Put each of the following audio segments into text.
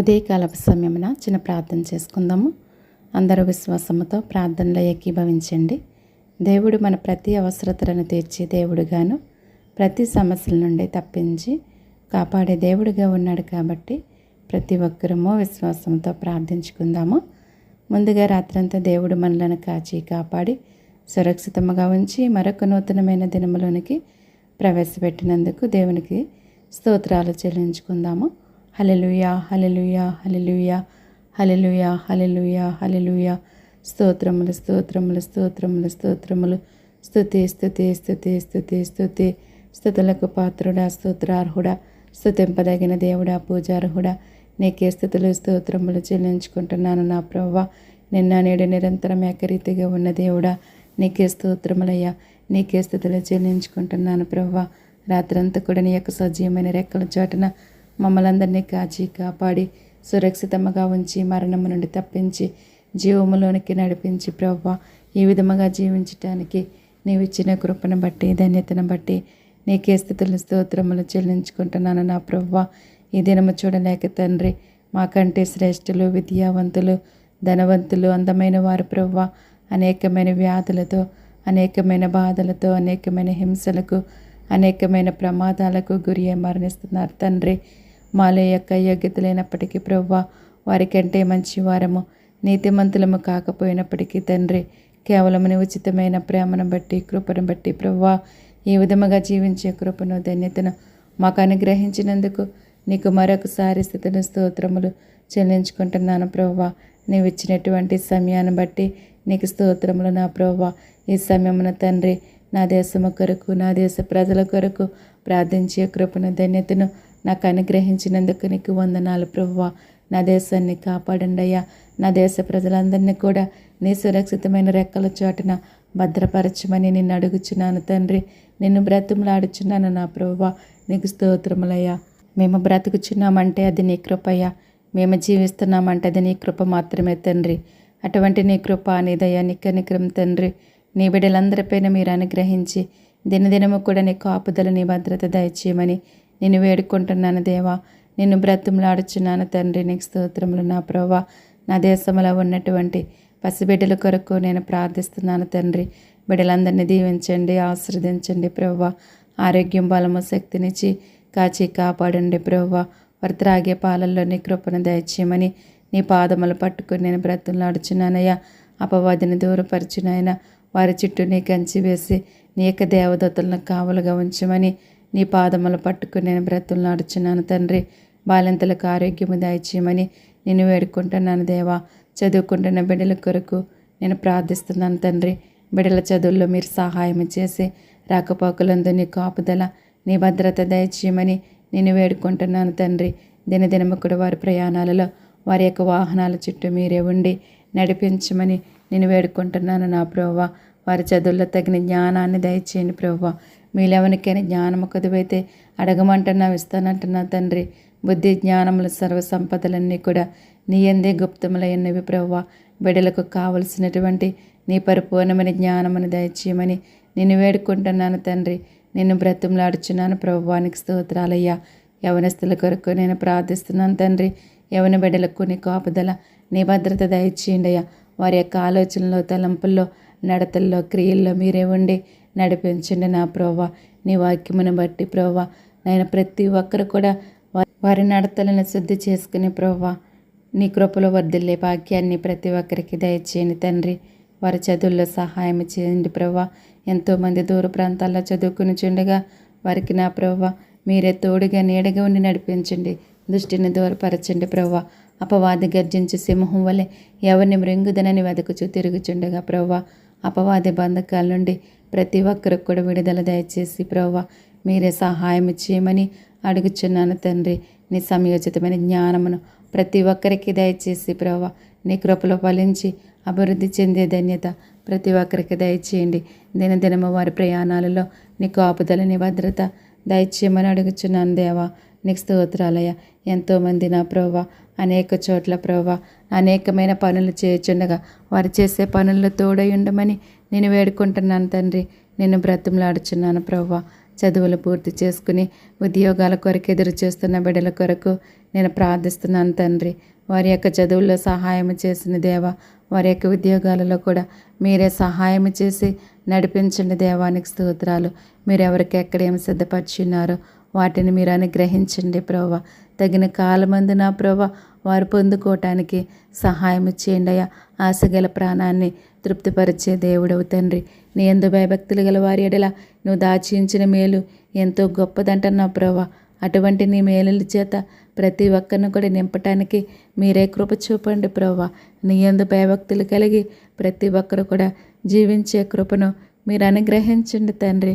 ఉదయకాలపు సమయమున చిన్న ప్రార్థన చేసుకుందాము. అందరూ విశ్వాసముతో ప్రార్థనలో ఏకీభవించండి. దేవుడు మన ప్రతి అవసరతలను తీర్చే దేవుడుగాను ప్రతి సమస్యల నుండి తప్పించి కాపాడే దేవుడిగా ఉన్నాడు కాబట్టి ప్రతి ఒక్కరము విశ్వాసంతో ప్రార్థించుకుందాము. ముందుగా రాత్రంతా దేవుడు మనలను కాచి కాపాడి సురక్షితంగా ఉంచి మరొక నూతనమైన దినములోనికి ప్రవేశపెట్టినందుకు దేవునికి స్తోత్రాలు చెల్లించుకుందాము. హలలుయా హలలుయా హలలుయా హలలుయా హలలుయా హలలుయా స్తోత్రములు స్తోత్రములు స్తోత్రములు స్తోత్రములు. స్తుతి స్థుతి స్థుతి స్థుతి స్థుతి స్థుతులకు పాత్రుడా స్తోత్రార్హుడా. స్తుతింపదగిన దేవుడా పూజార్హుడా. నీకే స్థుతులు స్తోత్రములు చెల్లించుకుంటున్నాను నా ప్రవ్వ. నిన్న నేడు నిరంతరం ఏకరీతిగా ఉన్న దేవుడా నీకే స్తోత్రములయ్యా. నీకే స్థుతులు చెల్లించుకుంటున్నాను ప్రవ్వ. రాత్రంతా కూడా నీ యొక్క సజీవమైన రెక్కల చోటన మమ్మల్ందరినీ కాచి కాపాడి సురక్షితముగా ఉంచి మరణము నుండి తప్పించి జీవములోనికి నడిపించి ప్రవ్వ ఈ విధముగా జీవించటానికి నీవు ఇచ్చిన కృపను బట్టి ధన్యతను బట్టి నీకే స్థితులు స్తోత్రములు చెల్లించుకుంటున్నాను నా ప్రవ్వ. ఈ దినము చూడలేక తండ్రి మాకంటే శ్రేష్ఠులు విద్యావంతులు ధనవంతులు అందమైన వారు ప్రవ్వ. అనేకమైన వ్యాధులతో అనేకమైన బాధలతో అనేకమైన హింసలకు అనేకమైన ప్రమాదాలకు గురి మరణిస్తున్నారు తండ్రి. మాలో యొక్క యోగ్యత లేనప్పటికీ ప్రవ్వ వారికంటే మంచి వారము నీతిమంతులము కాకపోయినప్పటికీ తండ్రి కేవలం ఉచితమైన ప్రేమను బట్టి కృపను బట్టి ప్రవ్వా ఈ విధముగా జీవించే కృపను ధన్యతను మాకు అనుగ్రహించినందుకు నీకు మరొకసారి స్థితిని స్తోత్రములు చెల్లించుకుంటున్నాను ప్రవ్వా. నీవు ఇచ్చినటువంటి సమయాన్ని బట్టి నీకు స్తోత్రములు నా ప్రవ్వా. ఈ సమయమున తండ్రి నా దేశము కొరకు నా దేశ ప్రజల కొరకు ప్రార్థించే కృపను ధన్యతను నాకు అనుగ్రహించినందుకు నీకు వందనాలు ప్రభువ. నా దేశాన్ని కాపాడండి అయ్యా. నా దేశ ప్రజలందరినీ కూడా నీ సురక్షితమైన రెక్కల చోటున భద్రపరచమని నిన్ను అడుగుచున్నాను తండ్రి. నిన్ను బ్రతుములాడుచున్నాను నా ప్రభువ. నీకు స్తోత్రములయ్యా. మేము బ్రతుకుచున్నామంటే అది నీ కృపయ్యా. మేము జీవిస్తున్నామంటే అది నీ కృప మాత్రమే తండ్రి. అటువంటి నీ కృప నీదయ్యా దయ నీ కనికరం తండ్రి. నీ బిడ్డలందరిపైన మీరు అనుగ్రహించి దినదినము కూడా నీ కాపుదల నీ భద్రత దయచేయమని నేను వేడుకుంటున్నాను దేవా. నిన్ను బ్రతుములాడుచున్నాను తండ్రి నీకు స్తోత్రములు నా ప్రవ్వా. నా దేశంలో ఉన్నటువంటి పసిబిడ్డల కొరకు నేను ప్రార్థిస్తున్నాను తండ్రి. బిడ్డలందరినీ దీవించండి ఆశీర్వదించండి ప్రవ్వ. ఆరోగ్యం బలము శక్తినిచ్చి కాచి కాపాడండి ప్రవ్వ. వారు త్రాగే పాలల్లో నీ కృపను దయచేయమని నీ పాదములు పట్టుకుని నేను బ్రతులాడుచున్నానయ్యా అపవాదిని దూరపరిచినాయన వారి చుట్టూ నీ కంచి వేసి నీ యొక్క దేవదత్తులను కావలుగా ఉంచమని నీ పాదములు పట్టుకుని నేను బ్రతులాడుచున్నాను తండ్రి. బాలింతలకు ఆరోగ్యము దయచేయమని నేను వేడుకుంటున్నాను దేవా. చదువుకుంటున్న బిడ్డల కొరకు నేను ప్రార్థిస్తున్నాను తండ్రి. బిడ్డల చదువుల్లో మీరు సహాయం చేసి రాకపోకలందు నీ కాపుదల నీ భద్రత దయచేయమని నేను వేడుకుంటున్నాను తండ్రి. దినదినము కూడా వారి ప్రయాణాలలో వారి యొక్క వాహనాల చుట్టూ మీరే ఉండి నడిపించమని నేను వేడుకుంటున్నాను నా ప్రవ్వ వారి చదువుల్లో తగిన జ్ఞానాన్ని దయచేయండి ప్రవ్వ మీలెవనికైనా జ్ఞానము కొదువైతే అడగమంటున్నా ఇస్తానంటున్నా తండ్రి. బుద్ధి జ్ఞానముల సర్వ సంపదలన్నీ కూడా నీ ఎందే గుప్తములైనవి ప్రవ్వ. బిడలకు కావలసినటువంటి నీ పరిపూర్ణమైన జ్ఞానమును దయచేయమని నేను వేడుకుంటున్నాను తండ్రి. నిన్ను బ్రతుములాడుచున్నాను ప్రభువానికి స్తోత్రాలయ్యా. యవనస్తుల కొరకు నేను ప్రార్థిస్తున్నాను తండ్రి. యవన బిడ్డలకు నీ కాపుదల నీ భద్రత దయచేయండియ్యా వారి యొక్క ఆలోచనలో తలంపుల్లో నడతల్లో క్రియల్లో మీరే ఉండి నడిపించండి నా ప్రభా నీ వాక్యమును బట్టి ప్రభా నేను ప్రతి ఒక్కరు కూడా వారి నడతలను శుద్ధి చేసుకుని ప్రభా నీ కృపలో వర్ధిల్లే భాగ్యాన్ని ప్రతి ఒక్కరికి దయచేయండి తండ్రి. వారి చదువుల్లో సహాయం చేయండి ప్రభా ఎంతోమంది దూర ప్రాంతాల్లో చదువుకుని చుండగా వారికి నా ప్రభా మీరే తోడుగా నీడగా ఉండి నడిపించండి. దృష్టిని దూరపరచండి ప్రభా అపవాది గర్జించి సింహం వలె ఎవరిని మృంగుదనని వెదకుచు తిరుగుచుండగా ప్రభా అపవాది బంధకాల నుండి ప్రతి ఒక్కరికి కూడా విడుదల దయచేసి ప్రవ్వ మీరే సహాయం చేయమని అడుగుచున్నాను తండ్రి. నీ సమయోచితమైన జ్ఞానమును ప్రతి ఒక్కరికి దయచేసి ప్రవ్వ నీ కృపలో ఫలించి అభివృద్ధి చెందే ధన్యత ప్రతి ఒక్కరికి దయచేయండి. దినదినము వారి ప్రయాణాలలో నీ కాపుదల నీ భద్రత దయచేయమని అడుగుచున్నాను దేవా. నీకు స్తోత్రాలయ ఎంతోమంది నా ప్రోవ అనేక చోట్ల ప్రభా అనేకమైన పనులు చేయుచుండగా వారు చేసే పనుల్లో తోడై ఉండమని నేను వేడుకుంటున్నాను తండ్రి. నేను బ్రతిమలాడుచున్నాను ప్రభా చదువులు పూర్తి చేసుకుని ఉద్యోగాల కొరకు ఎదురు చేస్తున్న బిడ్డల కొరకు నేను ప్రార్థిస్తున్నాను తండ్రి. వారి యొక్క చదువుల్లో సహాయం చేసిన దేవ వారి యొక్క ఉద్యోగాలలో కూడా మీరే సహాయం చేసి నడిపించండి దేవానికి స్తోత్రాలు. మీరు ఎవరికి ఎక్కడ ఏమి సిద్ధపరిచున్నారో వాటిని మీరు అనుగ్రహించండి ప్రోవ తగిన కాలమందు నా ప్రభ వారు పొందుకోవటానికి సహాయం ఇచ్చేయండి అయ్యా. ఆశగల ప్రాణాన్ని తృప్తిపరిచే దేవుడవు తండ్రి. నీ ఎందు భయభక్తులు గల వారి ఎడల నువ్వు దాచించిన మేలు ఎంతో గొప్పదంటున్నావు ప్రభ. అటువంటి నీ మేలుల చేత ప్రతి ఒక్కరిని కూడా నింపటానికి మీరే కృప చూపండి ప్రోవా నీ ఎందు భయభక్తులు కలిగి ప్రతి ఒక్కరు కూడా జీవించే కృపను మీరు అనుగ్రహించండి తండ్రి.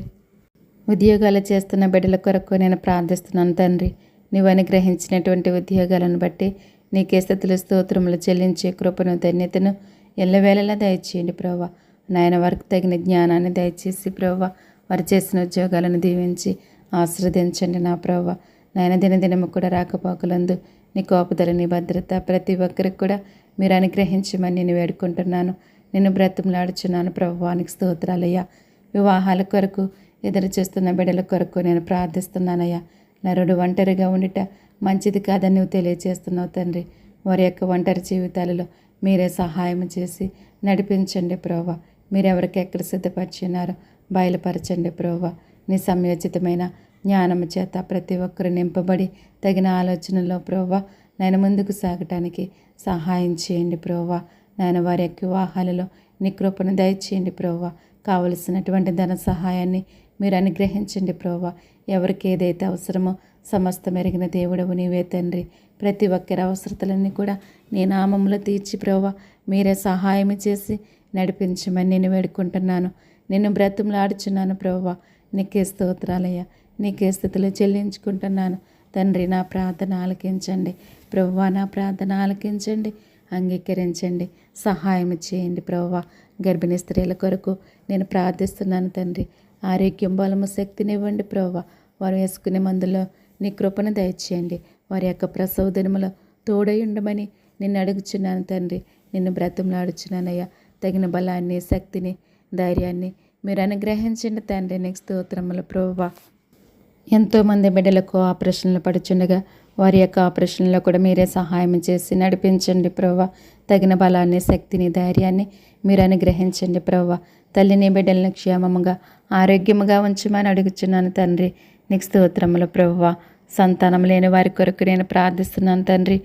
ఉద్యోగాలు చేస్తున్న బిడ్డల కొరకు నేను ప్రార్థిస్తున్నాను తండ్రి. నీవు అనుగ్రహించినటువంటి ఉద్యోగాలను బట్టి నీకే స్థితులు స్తోత్రములు చెల్లించే కృపను ధన్యతను ఎల్లవేళలా దయచేయండి ప్రోవా నాయన వారికి తగిన జ్ఞానాన్ని దయచేసి ప్రభా వారు చేసిన ఉద్యోగాలను దీవించి ఆశ్రదించండి నా ప్రోవ నాయన దినదినము కూడా రాకపోకలందు నీ కోపదల నీ భద్రత ప్రతి ఒక్కరికి కూడా మీరు అనుగ్రహించమని నేను వేడుకుంటున్నాను. నేను బ్రతుములాడుచున్నాను ప్రభువానికి స్తోత్రాలయ్యా. వివాహాల కొరకు ఎదురు చూస్తున్న బిడ్డల కొరకు నేను ప్రార్థిస్తున్నానయ్యా. నరుడు ఒంటరిగా ఉండిట మంచిది కాదని నువ్వు తెలియజేస్తున్నావు తండ్రి. వారి యొక్క ఒంటరి జీవితాలలో మీరే సహాయం చేసి నడిపించండి ప్రోవా మీరెవరికి ఎక్కడ సిద్ధపరిచినారో బయలుపరచండి ప్రోవా నీ సంయోచితమైన జ్ఞానము చేత ప్రతి ఒక్కరు నింపబడి తగిన ఆలోచనలో ప్రోవా నేను ముందుకు సాగటానికి సహాయం చేయండి ప్రోవా నేను వారి యొక్క వివాహాలలో నీ కృపను దయచేయండి ప్రోవా కావలసినటువంటి ధన సహాయాన్ని మీరు అనుగ్రహించండి ప్రోవా ఎవరికి ఏదైతే అవసరమో సమస్త మెరిగిన దేవుడవు నీవే తండ్రి. ప్రతి ఒక్కరి అవసరతలన్నీ కూడా నీ నామంలో తీర్చి ప్రోవా మీరే సహాయం చేసి నడిపించమని నేను వేడుకుంటున్నాను. నేను బ్రతుములాడుచున్నాను ప్రోవా నీకే స్తోత్రాలయ్య. నీకే స్థితిలో చెల్లించుకుంటున్నాను. తండ్రి నా ప్రార్థన ఆలకించండి. ప్రవ్వా నా ప్రార్థన ఆలకించండి. అంగీకరించండి. సహాయం చేయండి ప్రవ్వా గర్భిణీ స్త్రీల కొరకు నేను ప్రార్థిస్తున్నాను తండ్రి. ఆరోగ్యం బలము శక్తినివ్వండి ప్రభావ వారు వేసుకునే మందులో నీ కృపను దయచేయండి. వారి యొక్క ప్రసవ దినములో తోడై ఉండమని నిన్ను అడుగుచున్నాను తండ్రి. నిన్ను బ్రతంలాడుచున్నానయ్యా తగిన బలాన్ని శక్తిని ధైర్యాన్ని మీరు అనుగ్రహించండి తండ్రి. నెక్స్ట్ స్తోత్రముల ప్రభావ ఎంతోమంది బిడ్డలకు ఆపరేషన్లు పడుచుండగా వారి యొక్క ఆపరేషన్లో కూడా మీరే సహాయం చేసి నడిపించండి ప్రభా తగిన బలాన్ని శక్తిని ధైర్యాన్ని మీరు అనుగ్రహించండి ప్రభా తల్లిని బిడ్డలను క్షేమముగా ఆరోగ్యముగా ఉంచమని అడుగుచున్నాను తండ్రి. నీకు స్తోత్రములు ప్రభువ. సంతానం లేని వారి కొరకు నేను ప్రార్థిస్తున్నాను తండ్రి.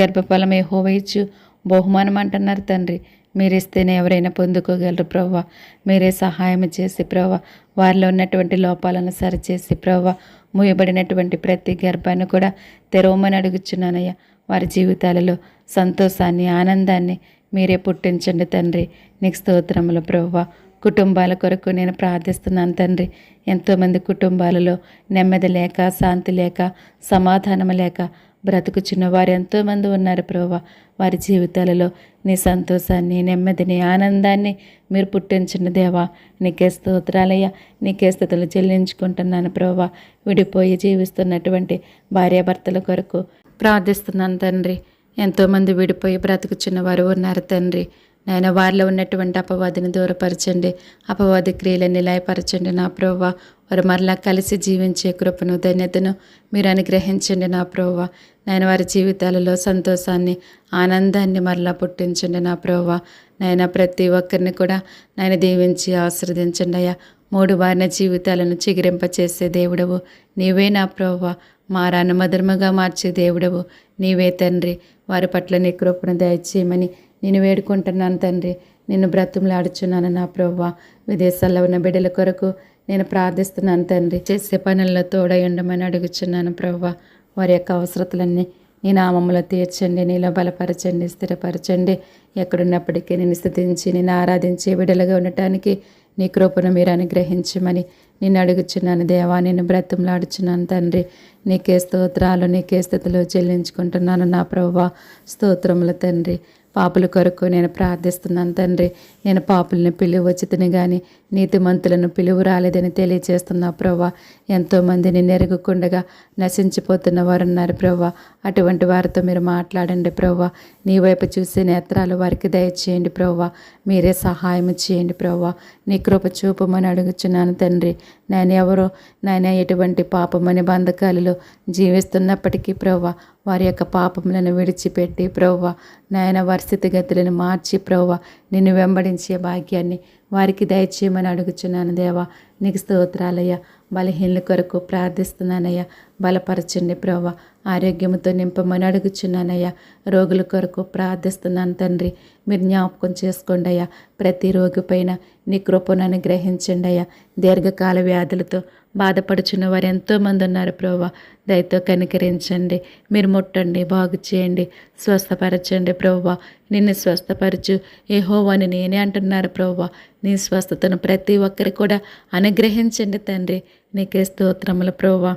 గర్భఫలమే హోవయిచ్చు బహుమానం అంటున్నారు తండ్రి. మీరిస్తేనే ఎవరైనా పొందుకోగలరు ప్రవ్వ మీరే సహాయం చేసి ప్రవ్వ వారిలో ఉన్నటువంటి లోపాలను సరిచేసి ప్రవ్వ మూయబడినటువంటి ప్రతి గర్భాన్ని కూడా తెరవమని అడుగుచున్నానయ్యా. వారి జీవితాలలో సంతోషాన్ని ఆనందాన్ని మీరే పుట్టించండి తండ్రి. నీకు స్తోత్రములు ప్రవ్వ కుటుంబాల కొరకు నేను ప్రార్థిస్తున్నాను తండ్రి. ఎంతోమంది కుటుంబాలలో నెమ్మది లేక శాంతి లేక సమాధానం లేక బ్రతుకుచున్న వారు ఎంతోమంది ఉన్నారు ప్రోవా వారి జీవితాలలో నీ సంతోషాన్ని నెమ్మదిని ఆనందాన్ని మీరు పుట్టించిన దేవా నీకే స్తోత్రాలయ్యా. నీకే స్థితులు చెల్లించుకుంటున్నాను ప్రభా విడిపోయి జీవిస్తున్నటువంటి భార్యాభర్తల కొరకు ప్రార్థిస్తున్నాను తండ్రి. ఎంతోమంది విడిపోయి బ్రతుకుచున్న వారు ఉన్నారు తండ్రి. నాయన వారిలో ఉన్నటువంటి అపవాదిని దూరపరచండి. అపవాది క్రియలని లయపరచండి నా ప్రోవా వారు మరలా కలిసి జీవించే కృపను ధన్యతను మీరు అనుగ్రహించండి నా ప్రోవా నాయన వారి జీవితాలలో సంతోషాన్ని ఆనందాన్ని మరలా పుట్టించండి నా ప్రోవా నాయన ప్రతి ఒక్కరిని కూడా నాయన దీవించి ఆశ్రదించండి అయ్యా. మూడు వారిన జీవితాలను చిగిరింపచేసే దేవుడవు. నీవే నా ప్రోవా మారాను మధురముగా మార్చే దేవుడవు. నీవే తండ్రి. వారి పట్ల నీ కృపను దయచేయమని నేను వేడుకుంటున్నాను తండ్రి. నిన్ను బ్రతుములాడుచున్నాను నా ప్రవ్వ. విదేశాల్లో ఉన్న బిడ్డల కొరకు నేను ప్రార్థిస్తున్నాను తండ్రి. చేసే పనుల్లో తోడై ఉండమని అడుగుచున్నాను ప్రవ్వ. వారి యొక్క అవసరతలన్నీ నీ నామములో తీర్చండి నీలో బలపరచండి స్థిరపరచండి. ఎక్కడున్నప్పటికీ నేను స్థుతించి నేను ఆరాధించి బిడలుగా ఉండటానికి నీ కృపను మీరు అనుగ్రహించమని నిన్ను అడుగుచున్నాను. దేవా నేను బ్రతంలాడుచున్నాను తండ్రి. నీకే స్తోత్రాలు నీకే స్థితులు చెల్లించుకుంటున్నాను నా ప్రభా స్తోత్రముల తండ్రి. పాపుల కొరకు నేను ప్రార్థిస్తున్నాను తండ్రి. నేను పాపులను పిలువ వచ్చితిని కానీ నీతిమంతులను పిలువు రాలేదని తెలియచేస్తున్నా ప్రభా ఎంతోమందిని నెరుగుకుండగా నశించిపోతున్న వారు ఉన్నారు ప్రభా అటువంటి వారితో మీరు మాట్లాడండి ప్రభా నీ వైపు చూసే నేత్రాలు వారికి దయచేయండి ప్రభా మీరే సహాయం చేయండి ప్రభా నీ కృప చూపమని అడుగుచున్నాను తండ్రి. నేను ఎవరో నాయన ఎటువంటి పాపమని బంధకాలలో జీవిస్తున్నప్పటికీ ప్రవ్వ వారి యొక్క పాపములను విడిచిపెట్టి ప్రవ్వ నాయన వారి స్థితిగతులను మార్చి ప్రవ్వ నిన్ను వెంబడించే భాగ్యాన్ని వారికి దయచేయమని అడుగుచున్నాను దేవా. నీకు స్తోత్రాలయ్యా. బలహీనల కొరకు ప్రార్థిస్తున్నానయ్యా. బలపరచండి ప్రవ్వ. ఆరోగ్యముతో నింపమని అడుగుచున్నానయ్యా. రోగుల కొరకు ప్రార్థిస్తున్నాను తండ్రి. మీరు జ్ఞాపకం చేసుకోండి అయ్యా ప్రతి రోగి పైన నీ కృపను అనుగ్రహించండి అయ్యా దీర్ఘకాల వ్యాధులతో బాధపడుచున్న వారు ఎంతోమంది ఉన్నారు ప్రభా దయతో కనికరించండి. మీరు ముట్టండి బాగు చేయండి స్వస్థపరచండి ప్రోవా నిన్ను స్వస్థపరచు. ఏహోవని నేనే అంటున్నారు ప్రభా నీ స్వస్థతను ప్రతి ఒక్కరికి కూడా అనుగ్రహించండి తండ్రి. నీకే స్తోత్రముల ప్రోవా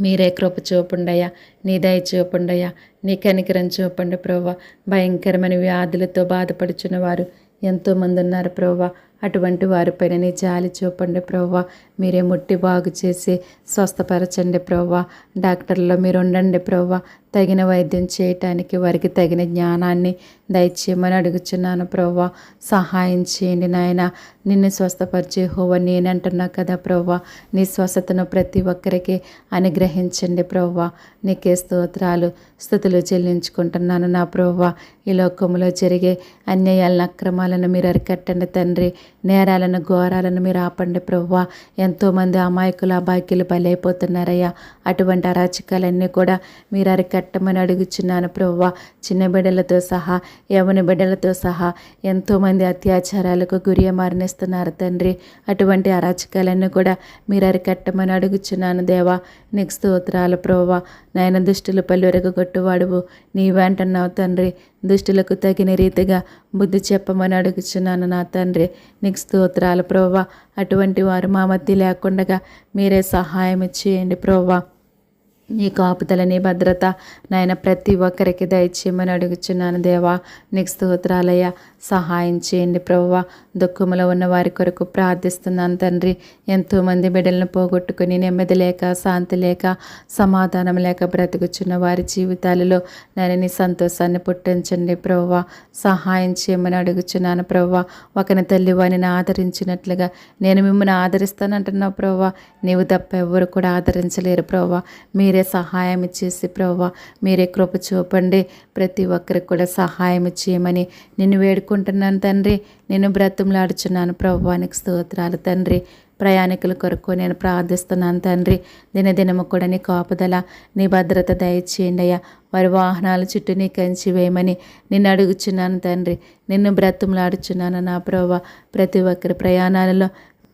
మీరే కృప చూపుండయ్యా. నీ దయ చూపుండయ్యా. నీ కనికరం చూపండి ప్రోవా భయంకరమైన వ్యాధులతో బాధపడుచున్న వారు ఎంతోమంది ఉన్నారు ప్రోవా అటువంటి వారిపైన జాలి చూపండి ప్రవ్వా. మీరే ముట్టి బాగు చేసి స్వస్థపరచండి ప్రవ్వా. డాక్టర్లో మీరు ఉండండి ప్రవ్వా. తగిన వైద్యం చేయటానికి వారికి తగిన జ్ఞానాన్ని దయచేయమని అడుగుచున్నాను ప్రవ్వా. సహాయం చేయండి నాయన. నిన్ను స్వస్థపరిచే హోవ నేనంటున్నా కదా ప్రవ్వా. నీ స్వస్థతను ప్రతి ఒక్కరికి అనుగ్రహించండి ప్రవ్వా. నీకే స్తోత్రాలు స్థుతులు చెల్లించుకుంటున్నాను నా ప్రవ్వా. ఈ లోకంలో జరిగే అన్యాయాలను అక్రమాలను మీరు అరికట్టండి తండ్రి. నేరాలను ఘోరాలను మీరు ఆపండి ప్రవ్వా. ఎంతోమంది అమాయకులు అబాయకులు బలైపోతున్నారయ్యా. అటువంటి అరాచకాలన్నీ కూడా మీరు అరికట్టమని అడుగుచున్నాను ప్రవ్వా. చిన్న బిడ్డలతో సహా యవని బిడ్డలతో సహా ఎంతోమంది అత్యాచారాలకు గురి మరణిస్తున్నారు తండ్రి. అటువంటి అరాచకాలన్నీ కూడా మీరు అరికట్టమని అడుగుచున్నాను దేవా. నీకు స్తోత్రాలు ప్రవ్వా. నాయన దుష్టులు పల్లెరకు కొట్టువాడువు నీ వెంటన్నావు తండ్రి. దుష్టులకు తగిన రీతిగా బుద్ధి చెప్పమని అడుగుచున్నాను నా తండ్రి. నీకు స్తోత్రాలు ప్రోవా అటువంటి వారు మా మధ్య లేకుండా మీరే సహాయం ఇచ్చేయండి ప్రోవా నీ కాపుదల నీ భద్రత నాయన ప్రతి ఒక్కరికి దయచేయమని అడుగుచున్నాను దేవా. నీకు స్తోత్రాలయ్యా. సహాయం చేయండి ప్రవ్వ దుఃఖములో ఉన్న వారి కొరకు ప్రార్థిస్తున్నాను తండ్రి. ఎంతోమంది బిడ్డలను పోగొట్టుకుని నెమ్మది లేక శాంతి లేక సమాధానం లేక బ్రతుకుచున్న వారి జీవితాలలో నేను నీ సంతోషాన్ని పుట్టించండి ప్రవ్వ సహాయం చేయమని అడుగుచున్నాను ప్రవ్వ ఒకని తల్లి వారిని ఆదరించినట్లుగా నేను మిమ్మల్ని ఆదరిస్తానంటున్నావు ప్రవ్వ నీవు తప్ప ఎవరు కూడా ఆదరించలేరు ప్రవ్వ మీరే సహాయం చేసి ప్రవ్వ మీరే కృప చూపండి. ప్రతి ఒక్కరికి కూడా సహాయం చేయమని నిన్ను వేడుకుంటున్నాను తండ్రి. నేను బ్రతుములాడుచున్నాను ప్రభువానికి స్తోత్రాలు తండ్రి. ప్రయాణికుల కొరకు నేను ప్రార్థిస్తున్నాను తండ్రి. దినదినము కూడా నీ కాపుదల నీ భద్రత దయచేయండి అయ్యా. వారి వాహనాల చుట్టూ నీ కంచి వేయమని నిన్ను అడుగుచున్నాను తండ్రి. నిన్ను బ్రతుములాడుచున్నాను నా ప్రభా ప్రతి ఒక్కరి ప్రయాణాలలో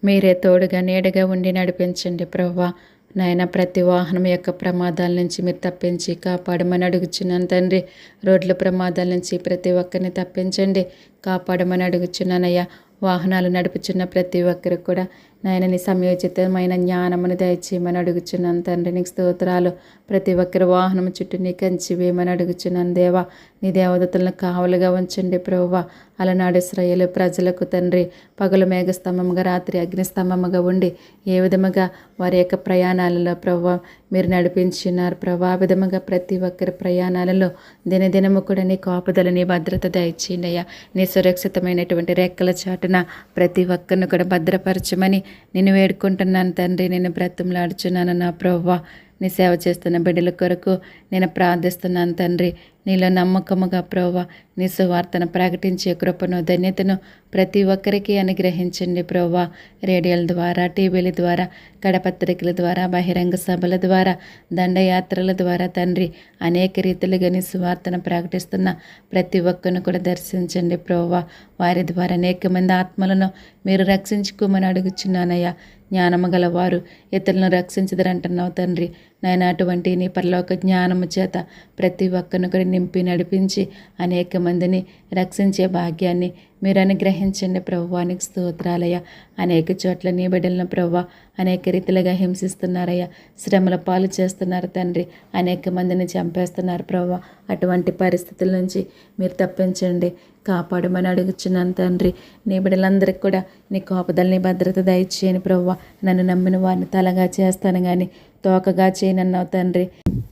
మీరే తోడుగా నీడగా ఉండి నడిపించండి ప్రవ్వా నాయన ప్రతి వాహనం యొక్క ప్రమాదాల నుంచి మీరు తప్పించి కాపాడమని అడుగుచున్నాను తండ్రి. రోడ్ల ప్రమాదాల నుంచి ప్రతి ఒక్కరిని తప్పించండి. కాపాడమని అడుగుచున్నానయ్యా. వాహనాలు నడుపుచున్న ప్రతి ఒక్కరికి కూడా నాయనని సమయోచితమైన జ్ఞానమును దయచేయమని అడుగుచున్నాను తండ్రి. నీకు స్తోత్రాలు. ప్రతి ఒక్కరి వాహనం చుట్టూ నీ కంచి వేయమని అడుగుచున్నాను దేవా. నీ దేవదతలను కావలుగా ఉంచండి ప్రభువ అలనాడు శ్రయలు ప్రజలకు తండ్రి పగలు మేఘస్తంభముగా రాత్రి అగ్నిస్తంభముగా ఉండి ఏ విధముగా వారి యొక్క ప్రయాణాలలో ప్రభు మీరు నడిపించినారు ఆ విధముగా ప్రతి ఒక్కరి ప్రయాణాలలో దినదినము కూడా నీ కాపుదల నీ భద్రత దయచేయండి అయ్యా. నీ సురక్షితమైనటువంటి రెక్కల చాటున ప్రతి ఒక్కరిని కూడా భద్రపరచమని నేను వేడుకుంటున్నాను తండ్రి. నేను బ్రతంలాడుచున్నాను నా ప్రవ్వ. నీ సేవ చేస్తున్న బిడ్డల కొరకు నేను ప్రార్థిస్తున్నాను తండ్రి. నీలో నమ్మకముగా ప్రోవ నీ సువార్తను ప్రకటించే కృపను ధన్యతను ప్రతి ఒక్కరికి అనుగ్రహించండి ప్రోవా రేడియోల ద్వారా టీవీల ద్వారా కడపత్రికల ద్వారా బహిరంగ సభల ద్వారా దండయాత్రల ద్వారా తండ్రి అనేక రీతిలుగా నీ సువార్తను ప్రకటిస్తున్న ప్రతి ఒక్కరిని కూడా దర్శించండి ప్రోవా వారి ద్వారా అనేక మంది ఆత్మలను మీరు రక్షించుకోమని అడుగుచున్నానయ్యా. జ్ఞానము గలవారు ఇతరులను రక్షించదరంటున్నావు తండ్రి. నాయన అటువంటి నీ పరలోక జ్ఞానము చేత ప్రతి ఒక్కరిని నింపి నడిపించి అనేక మందిని రక్షించే భాగ్యాన్ని మీరు అనుగ్రహించండి ప్రభువానికి స్తోత్రాలయ్య. అనేక చోట్ల నీ బిడ్డలను ప్రవ్వ అనేక రీతిలుగా హింసిస్తున్నారయ్యా. శ్రమల పాలు చేస్తున్నారు తండ్రి. అనేక మందిని చంపేస్తున్నారు ప్రవ్వ అటువంటి పరిస్థితుల నుంచి మీరు తప్పించండి. కాపాడమని అడుగుచున్నాను తండ్రి. నీ బిడ్డలందరికీ కూడా నీ కోపదల్ని భద్రత దయచేయని ప్రవ్వ నన్ను నమ్మిన వారిని తలగా చేస్తాను కానీ తోకగా చేయనన్నావు తండ్రి.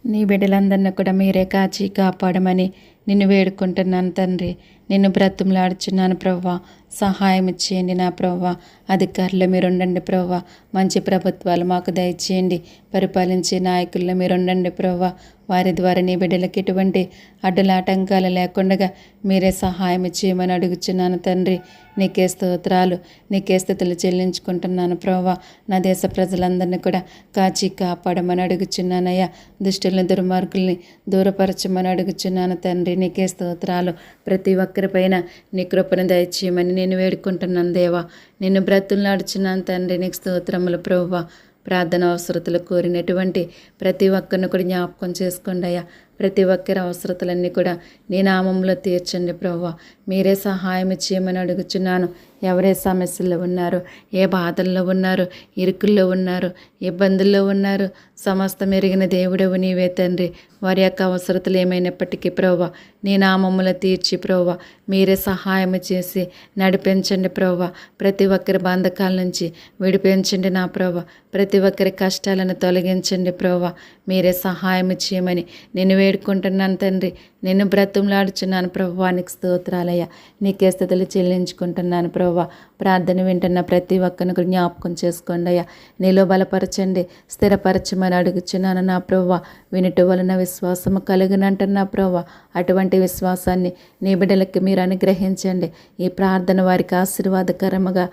నీ బిడ్డలందరినీ కూడా మీరే కాచి కాపాడమని నిన్ను వేడుకుంటున్నాను తండ్రి. నిన్ను బ్రతుములాడుచున్నాను ప్రవ్వా. సహాయం ఇచ్చేయండి నా ప్రవ్వా. అధికారులు మీరు ఉండండి ప్రవ్వా. మంచి ప్రభుత్వాలు మాకు దయచేయండి. పరిపాలించే నాయకుల్లో మీరు ఉండండి ప్రవ్వా. వారి ద్వారా నీ బిడ్డలకి ఎటువంటి అడ్డలాటంకాలు లేకుండా మీరే సహాయం చేయమని అడుగుచున్నాను తండ్రి. నీకే స్తోత్రాలు. నీకే స్థితులు చెల్లించుకుంటున్నాను ప్రవ్వా. నా దేశ ప్రజలందరినీ కూడా కాచి కాపాడమని అడుగుచున్నానయ్యా. దుష్టుల్ని దుర్మార్గుల్ని దూరపరచమని అడుగుచున్నాను తండ్రి. నీకే స్తోత్రాలు. ప్రతి ఒక్క పైన నీ కృపను దయచేయమని నేను వేడుకుంటున్నాను దేవా. నిన్ను బ్రతులాడుచున్నాను తండ్రి నీకు స్తోత్రములు ప్రభువ. ప్రార్థన అవసరతలు కోరినటువంటి ప్రతి ఒక్కరిని కూడా జ్ఞాపకం చేసుకోండి అయ్యా. ప్రతి ఒక్కరి అవసరతలన్నీ కూడా నీ నామంలో తీర్చండి ప్రభువ. మీరే సహాయం చేయమని అడుగుచున్నాను. ఎవరే సమస్యల్లో ఉన్నారు? ఏ బాధల్లో ఉన్నారు? ఇరుకుల్లో ఉన్నారు? ఇబ్బందుల్లో ఉన్నారు? సమస్త మెరిగిన దేవుడవు నీవే తండ్రి. వారి యొక్క అవసరతలు ఏమైనప్పటికీ ప్రవ్వ నీ నామముల తీర్చి ప్రవ్వ మీరే సహాయం చేసి నడిపించండి ప్రవ్వ. ప్రతి ఒక్కరి బంధకాల నుంచి విడిపించండి నా ప్రవ్వ. ప్రతి ఒక్కరి కష్టాలను తొలగించండి ప్రవ్వ. మీరే సహాయం చేయమని నేను వేడుకుంటున్నాను తండ్రి. నేను బ్రతంలాడుచున్నాను ప్రభువానికి స్తోత్రాలయ్య. నీకే స్థితులు చెల్లించుకుంటున్నాను ప్రభు ప్రభావ ప్రార్థన వింటున్న ప్రతి ఒక్కరిని జ్ఞాపకం చేసుకోండి అయ్యా. నీలో బలపరచండి స్థిరపరచమని అడుగుచున్నాను నా ప్రభు వినుట వలన విశ్వాసము కలుగునంటున్నా ప్రభు అటువంటి విశ్వాసాన్ని నీ బిడ్డలకి మీరు అనుగ్రహించండి. ఈ ప్రార్థన వారికి ఆశీర్వాదకరముగా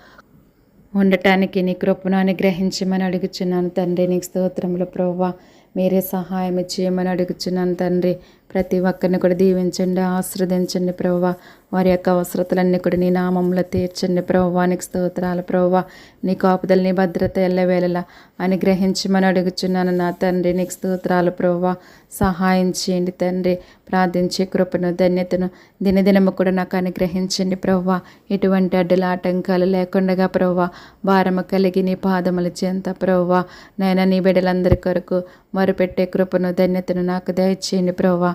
ఉండటానికి నీ కృపను అనుగ్రహించమని అడుగుచున్నాను తండ్రి. నీకు స్తోత్రములు ప్రభు మీరే సహాయం చేయమని అడుగుచున్నాను తండ్రి. ప్రతి ఒక్కరిని కూడా దీవించండి ఆశ్రదించండి ప్రవ్వ. వారి యొక్క అవసరతలన్నీ కూడా నీ నామంలో తీర్చండి ప్రభువానికి స్తోత్రాలు ప్రభువ నీ కాపుదల నీ భద్రత ఎల్లవేళలా అనుగ్రహించమని అడుగుచున్నాను నా తండ్రి. నీకు స్తోత్రాలు ప్రభువ సహాయం చేయండి తండ్రి. ప్రార్థించే కృపను ధన్యతను దినదినము కూడా నాకు అనుగ్రహించండి ప్రభువ ఎటువంటి అడ్డుల ఆటంకాలు లేకుండా ప్రభువ భారము కలిగి నీ పాదములు చెంత ప్రభువ నైనా నీ బిడ్డలందరి కొరకు మరుపెట్టే కృపను ధన్యతను నాకు దయచేయండి ప్రభువ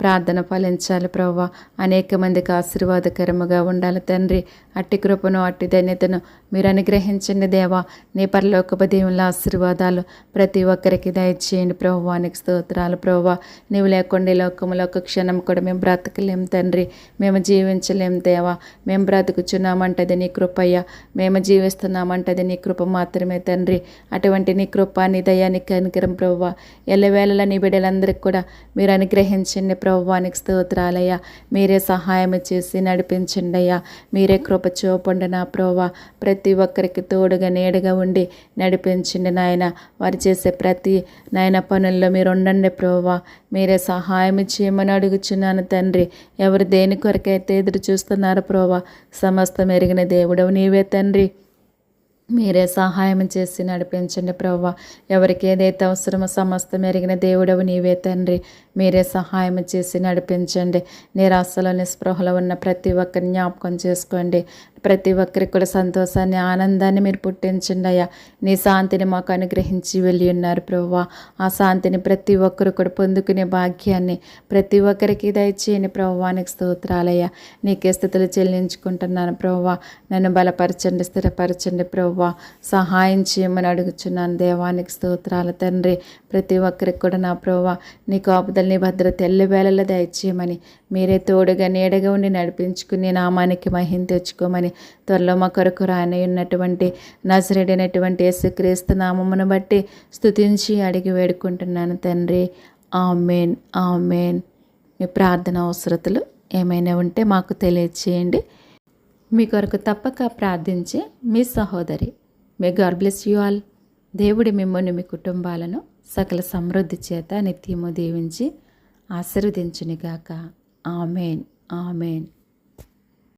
ప్రార్థన ఫలించాలి ప్రవ్వ. అనేక మందికి ఆశీర్వాదకరముగా ఉండాలి తండ్రి. అట్టి కృపను అట్టి ధన్యతను మీరు అనుగ్రహించండి దేవా. నీ పరలోకప దేవుల ఆశీర్వాదాలు ప్రతి ఒక్కరికి దయచేయండి ప్రవ్వానికి స్తోత్రాలు ప్రవ్వ. నీవు లేకుండా లోకంలో లోకములో ఒక క్షణం కూడా మేము బ్రతకలేం తండ్రి. మేము జీవించలేం దేవా. మేము బ్రతుకుచున్నామంటది నీ కృపయ్య. మేము జీవిస్తున్నామంటది నీ కృప మాత్రమే తండ్రి. అటువంటి నీ కృప నీ దయానికి అనుగ్రహం ప్రవ్వ. ఎల్లవేళలా నీ బిడ్డలందరికీ కూడా మీరు అనుగ్రహించండి ప్రభువానికి స్తోత్రాలయ్యా. మీరే సహాయం చేసి నడిపించండి అయ్యా. మీరే కృప చూపండి నా ప్రోవా ప్రతి ఒక్కరికి తోడుగా నీడగా ఉండి నడిపించండి నాయన. వారు చేసే ప్రతి నాయన పనుల్లో మీరు ఉండండి ప్రభా మీరే సహాయం చేయమని అడుగుచున్నాను తండ్రి. ఎవరు దేని కొరకైతే ఎదురు చూస్తున్నారు ప్రోవా సమస్తం ఎరిగిన దేవుడవు నీవే తండ్రి. మీరే సహాయం చేసి నడిపించండి ప్రవ్వ. ఎవరికి ఏదైతే అవసరమో సమస్తం ఎరిగిన దేవుడవు నీవే తండ్రి. మీరే సహాయం చేసి నడిపించండి. నిరాశలో నిస్పృహలో ఉన్న ప్రతి ఒక్కరిని జ్ఞాపకం చేసుకోండి. ప్రతి ఒక్కరికి కూడా సంతోషాన్ని ఆనందాన్ని మీరు పుట్టించండి అయ్యా. నీ శాంతిని మాకు అనుగ్రహించి వెళ్ళి ఉన్నారు ప్రభా ఆ శాంతిని ప్రతి ఒక్కరు కూడా పొందుకునే భాగ్యాన్ని ప్రతి ఒక్కరికి దయచేయని ప్రవ్వానికి స్తోత్రాలయ్యా. నీకే స్థితులు చెల్లించుకుంటున్నాను ప్రభా నన్ను బలపరచండి స్థిరపరచండి ప్రవ్వా సహాయం చేయమని అడుగుచున్నాను. దేవానికి స్తోత్రాల తండ్రి. ప్రతి ఒక్కరికి కూడా నా ప్రభా నీ కాపుదల భద్రత ఎల్లవేళలో దయచేయమని. మీరే తోడుగా నీడగా ఉండి నడిపించుకుని నామానికి మహిం తెచ్చుకోమని. త్వరలో మా కొరకు రాని ఉన్నటువంటి నజరెడైనటువంటి యేసుక్రీస్తు నామమును బట్టి స్తుతించి అడిగి వేడుకుంటున్నాను తండ్రి. ఆమెన్. ఆమెన్. మీ ప్రార్థన అవసరతలు ఏమైనా ఉంటే మాకు తెలియచేయండి. మీ కొరకు తప్పక ప్రార్థించే మీ సహోదరి. May God bless you all దేవుడి మిమ్మల్ని మీ కుటుంబాలను సకల సమృద్ధి చేత నిత్యము దీవించి ఆశీర్వదించునిగాక. Amen amen